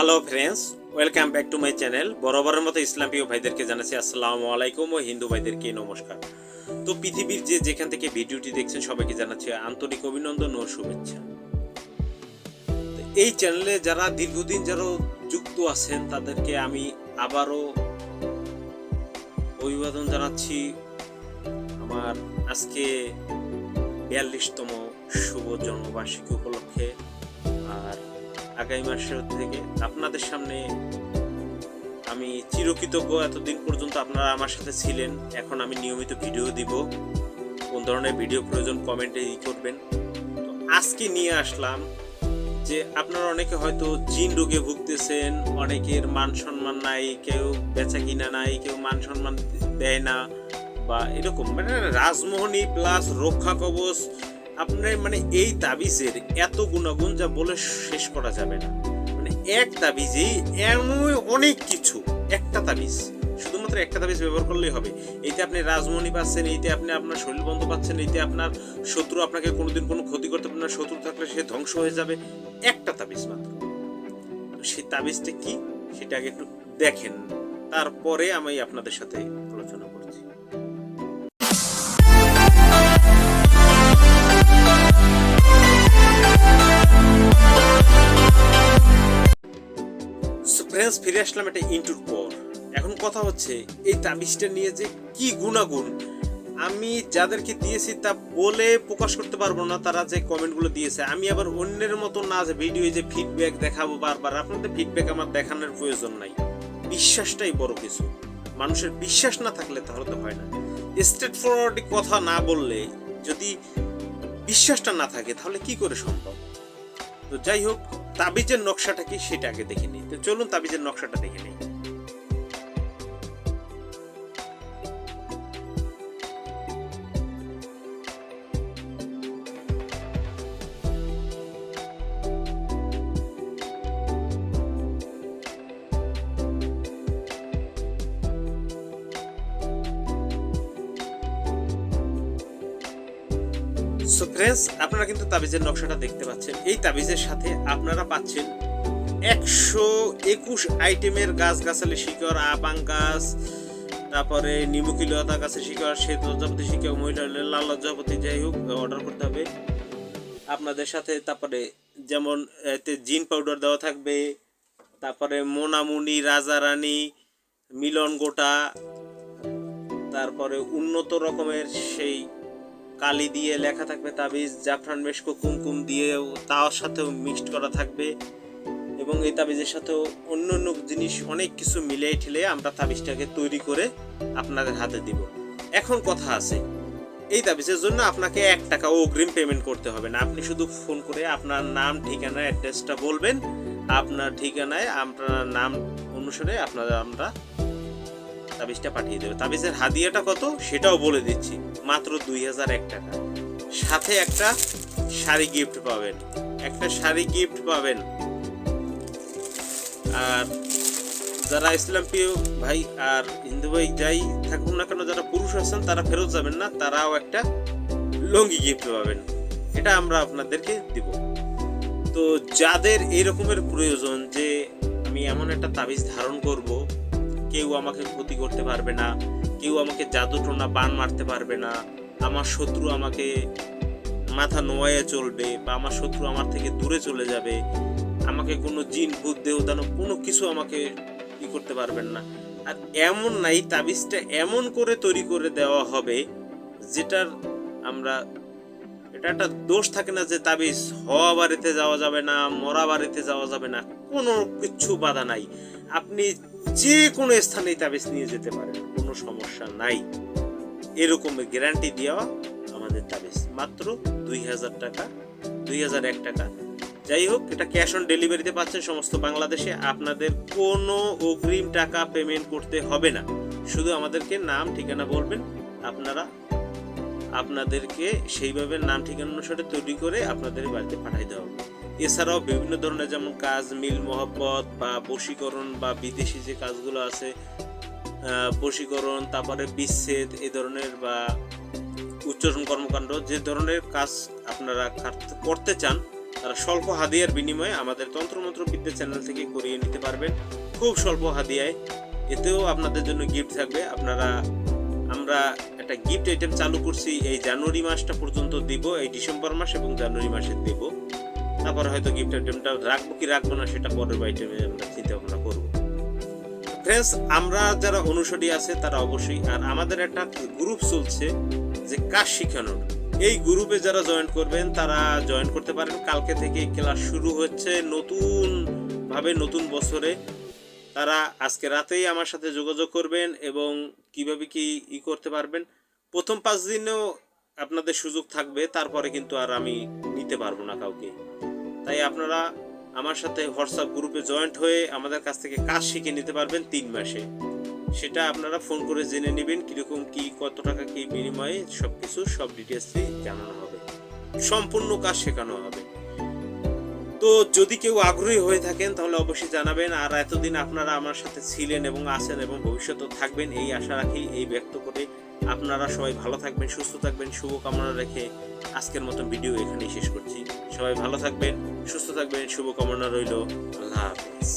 Hello friends welcome back to my channel বরাবরের মতো ইসলাম প্রিয় ভাইদেরকে জানাচ্ছি আসসালামু আলাইকুম ও হিন্দু ভাইদেরকে নমস্কার। তো পৃথিবীর যে যেখান থেকে ভিডিওটি দেখছেন, সবাইকে জানাচ্ছি আন্তরিক অভিনন্দন ও শুভেচ্ছা। এই চ্যানেলে যারা দীর্ঘদিন যারা যুক্ত আছেন, তাদেরকে আমি আবারও অভিবাদন জানাচ্ছি আমার আজকে বিয়াল্লিশতম শুভ জন্মবার্ষিকী উপলক্ষে। আর আগামী মাসের থেকে আপনাদের সামনে আমি চিরকৃতজ্ঞ। এতদিন পর্যন্ত আপনারা আমার সাথে ছিলেন। এখন আমি নিয়মিত ভিডিও দিব। কোন ধরনের ভিডিও প্রয়োজন কমেন্টে ই করবেন। তো আজকে নিয়ে আসলাম যে আপনারা অনেকে হয়তো জিন রোগে ভুগতেছেন, অনেকের মান সম্মান নাই, কেউ বেচা কিনা নাই, কেউ মান সম্মান দেয় না, বা এরকম। মানে রাজমোহনী প্লাস রক্ষা কবচ আপনার মানে এই তাবিজের এত গুণাগুণ যা বলে শেষ করা যাবে না। মানে এক তাবিজেই এমন অনেক কিছু, একটা তাবিজ। শুধুমাত্র একটা তাবিজ ব্যবহার করলেই হবে। এইতে আপনি রাজমণি পাচ্ছেন এইতে আপনি আপনার শরীর বন্ধ পাচ্ছেন এইতে আপনার শত্রু আপনাকে কোনোদিন কোনো ক্ষতি করতে পারবে না, শত্রু থাকলে সে ধ্বংস হয়ে যাবে। একটা তাবিজ মাত্র। সেই তাবিজটা কি? সেটা আগে একটু দেখেন। তারপরে আমি আপনাদের সাথে ফ্রেন্ডস ফিরে আসলাম একটা ইন্টুর পর। এখন কথা হচ্ছে, এই তাবিজটা নিয়ে যে কি গুণাগুণ? আমি যাদেরকে দিয়েছি তা বলে প্রকাশ করতে পারব না, তারা যে কমেন্টগুলো দিয়েছে। আমি আবার অন্যের মতো না যে ভিডিও যে ফিডব্যাক দেখাবো বারবার, আপনাদের ফিডব্যাক আমার দেখানোর প্রয়োজন নাই। বিশ্বাসটাই বড় কিছু। মানুষের বিশ্বাস না থাকলে তাহলে তো হয় না। স্ট্রেট ফরওয়ার্ড কথা না বললে, যদি বিশ্বাসটা না থাকে, তাহলে কি করে সম্ভব? তো যাই হোক তাবিজের নকশাটা কি সেটা আগে দেখে নিই। তো চলুন তাবিজের নকশাটা দেখে নিই। সো ফ্রেন্ডস আপনারা কিন্তু তাবিজের নকশাটা দেখতে পাচ্ছেন। এই তাবিজের সাথে আপনারা পাচ্ছেন একশো একুশ আইটেমের গাছ, গাছালি শিকড়, আবাং গাছ, তারপরে নিমুকিলতা গাছের শিকড়, শ্বেত লজ্জাপতি শিকড় মহিলা লাল লজ্জাপতি যাই হোক অর্ডার করতে হবে। আপনাদের সাথে তারপরে যেমন, এতে জিন পাউডার দেওয়া থাকবে, তারপরে মোনামুনি রাজা রানী মিলন গোটা, তারপরে উন্নত রকমের সেই কালি দিয়ে লেখা থাকবে তাবিজ, জাফরান মেশকো কুমকুম দিয়ে তার সাথেও মিক্সড করা থাকবে এবং এই তাবিজের সাথেও অন্য অন্য জিনিস অনেক কিছু মিলিয়ে ঠেলে আমরা তাবিজটাকে তৈরি করে আপনাদের হাতে দিব। এখন কথা আছে, এই তাবিজের জন্য আপনাকে এক টাকা অগ্রিম পেমেন্ট করতে হবে না। আপনি শুধু ফোন করে আপনার নাম, ঠিকানা অ্যাড্রেসটা বলবেন। আপনার ঠিকানায় আপনার নাম অনুসারে আপনারা আমরা তাবিজটা পাঠিয়ে দেবে। তাবিজের হাদিয়াটা কত? সেটাও বলে দিচ্ছি। মাত্র দুই হাজার এক টাকা। সাথে একটা শাড়ি গিফট পাবেন। একটা শাড়ি গিফট পাবেন। আর যারা ইসলাম প্রিয় ভাই আর হিন্দু ভাই যাই থাকুন না কেন, যারা পুরুষ আছেন, তারা ফেরত যাবেন না। তারাও একটা লঙ্গি গিফট পাবেন। এটা আমরা আপনাদেরকে দিব। তো যাদের এই রকমের প্রয়োজন যে আমি এমন একটা তাবিজ ধারণ করব কেউ আমাকে ক্ষতি করতে পারবে না, কেউ আমাকে জাদু টোনা বান মারতে পারবে না, আমার শত্রু আমাকে মাথা নোয়াইয়ে চলবে বা আমার শত্রু আমার থেকে দূরে চলে যাবে, আমাকে কোনো জিন, ভূত দেহদানো কোনো কিছু আমাকে ই করতে পারবেন না। আর এমন নাই তাবিজটা এমন করে তৈরি করে দেওয়া হবে যেটার আমরা, এটা একটা দোষ থাকে না যে তাবিজ হওয়া বাড়িতে যাওয়া যাবে না, মরা বাড়িতে যাওয়া যাবে না, কোনো কিছু বাধা নাই। আপনি যে কোনো স্থানে তাবিজ নিয়ে যেতে পারেন, কোনো সমস্যা নাই। এরকম গ্যারান্টি দেওয়া আমাদের তাবিজ। মাত্র দুই হাজার টাকা, দুই হাজার এক টাকা। যাই হোক, এটা ক্যাশ অন ডেলিভারিতে পাচ্ছেন সমস্ত বাংলাদেশে। আপনাদের কোনো অগ্রিম টাকা পেমেন্ট করতে হবে না। শুধু আমাদেরকে নাম, ঠিকানা বলবেন। আপনারা, আপনাদেরকে সেইভাবে নাম, ঠিকানা অনুসারে তৈরি করে আপনাদের বাড়িতে পাঠাই দেওয়া হবে। এছাড়াও বিভিন্ন ধরনের যেমন কাজ, মিল, মহব্বত বা বশীকরণ বা বিদেশি যে কাজগুলো আছে বশীকরণ, তারপরে বিচ্ছেদ এই ধরনের বা উচ্চারণ কর্মকাণ্ড, যে ধরনের কাজ আপনারা করতে চান, তারা স্বল্প হাদিয়ার বিনিময়ে আমাদের তন্ত্রমন্ত্র বিদ্যা চ্যানেল থেকে করিয়ে নিতে পারবেন। খুব স্বল্প হাদিয়ায় এতেও আপনাদের জন্য গিফট থাকবে। আপনারা, আমরা একটা গিফট আইটেম চালু করছি। এই জানুয়ারি মাসটা পর্যন্ত দিব, এই ডিসেম্বর মাস এবং জানুয়ারি মাসে দেব। তারপরে হয়তো গিফট আইটেমটা রাখব কি রাখব না সেটা পরের আইটেমে আমরা চিন্তা ভাবনা করব। ফ্রেন্ডস আমরা যারা অনুসারী আছে তারা অবশ্যই, আর আমাদের একটা গ্রুপ চলছে যে কাজ শেখানোর। এই গ্রুপে যারা জয়েন করবেন, তারা জয়েন করতে পারেন। কালকে থেকে ক্লাস শুরু হচ্ছে নতুন ভাবে, নতুন বছরে। তারা আজকে রাতেই আমার সাথে যোগাযোগ করবেন এবং কীভাবে কি ই করতে পারবেন। প্রথম পাঁচ দিনেও আপনাদের সুযোগ থাকবে, তারপরে কিন্তু আর আমি নিতে পারব না কাউকে। তাই আপনারা আমার সাথে হোয়াটসঅ্যাপ গ্রুপে জয়েন্ট হয়ে আমাদের কাছ থেকে কাজ শিখে নিতে পারবেন তিন মাসে। সেটা আপনারা ফোন করে জেনে নেবেন কীরকম কি, কত টাকা কি বিনিময়ে সব কিছু সব ডিটেলসই জানানো হবে। সম্পূর্ণ কাজ শেখানো হবে। তো যদি কেউ আগ্রহী হয়ে থাকেন, তাহলে অবশ্যই জানাবেন। আর এতদিন আপনারা আমার সাথে ছিলেন এবং আছেন এবং ভবিষ্যতেও থাকবেন, এই আশা রাখি, এই ব্যক্ত করে আপনারা সবাই ভালো থাকবেন, সুস্থ থাকবেন, শুভকামনা রেখে আজকের মতো ভিডিও এখানেই শেষ করছি। সবাই ভালো থাকবেন, সুস্থ থাকবেন, শুভকামনা রইল। আল্লাহ হাফেজ।